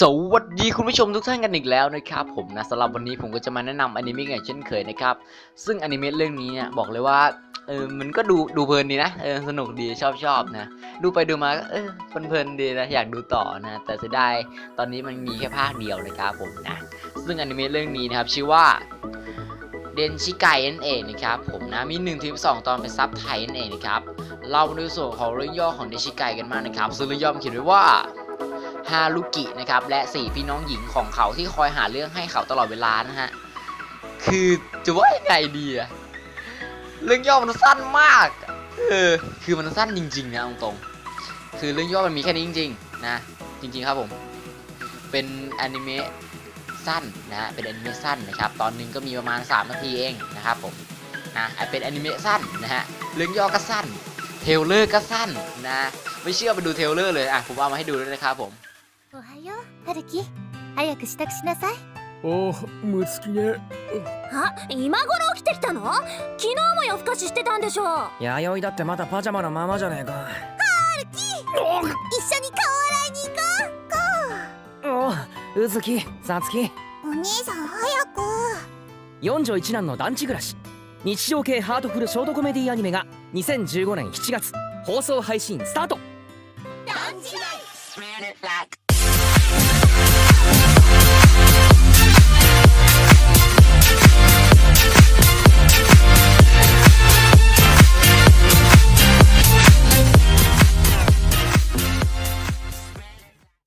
สวัสดีคุณผู้ชมทุกท่านกันอีกแล้วนะครับผมนะสำหรับวันนี้ผมก็จะมาแนะนำอนิเมะอย่างเช่นเคยนะครับซึ่งอนิเมะเรื่องนี้เนี่ยบอกเลยว่าเออมันก็ดูดูเพลินดีนะเออสนุกดีชอบชอบนะดูไปดูมาเออเพลินๆดีนะอยากดูต่อนะแต่เสียดายตอนนี้มันมีแค่ภาคเดียวนะครับผมนะซึ่งอนิเมะเรื่องนี้นะครับชื่อว่าเดนชิไกนั่นเองนะครับผมนะมี1ถึง2ตอนเป็นซับไทยนั่นเองนะครับเรามาดูส่วนของเรื่องย่อของเดนชิไกกันมากนะครับซึ่งเรื่องย่อมันเขียนไว้ว่า ฮารุกินะครับและสี่พี่น้องหญิงของเขาที่คอยหาเรื่องให้เขาตลอดเวลานะฮะคือจะว่ายังไงดีอะเรื่องย่อมันสั้นมากเออคือมันสั้นจริงๆนะตรงๆคือเรื่องย่อมันมีแค่นี้จริง ๆ นะ จริง ๆ ครับผม เป็นอนิเมะสั้นนะเป็นอนิเมะสั้นนะครับ ตอนหนึงก็มีประมาณ 3 นาทีเองนะครับผมนะเป็นอนิเมะสั้นนะฮะเรื่องย่อก็สั้นเทเลอร์ก็สั้นนะ ไม่เชื่อไปดูเทเลอร์เลยอะผมเอามาให้ดูด้วยนะครับผม おはよう春樹。早く支度しなさい。おおむつきねあ今頃起きてきたの？昨日も夜更かししてたんでしょ弥生だってまだパジャマのままじゃねえか。一緒に顔洗いに行こおおうずきさつきうお兄さん早く。四女一男の団地暮らし。日常系ハートフルショートコメディアニメが2015年7月放送配信スタート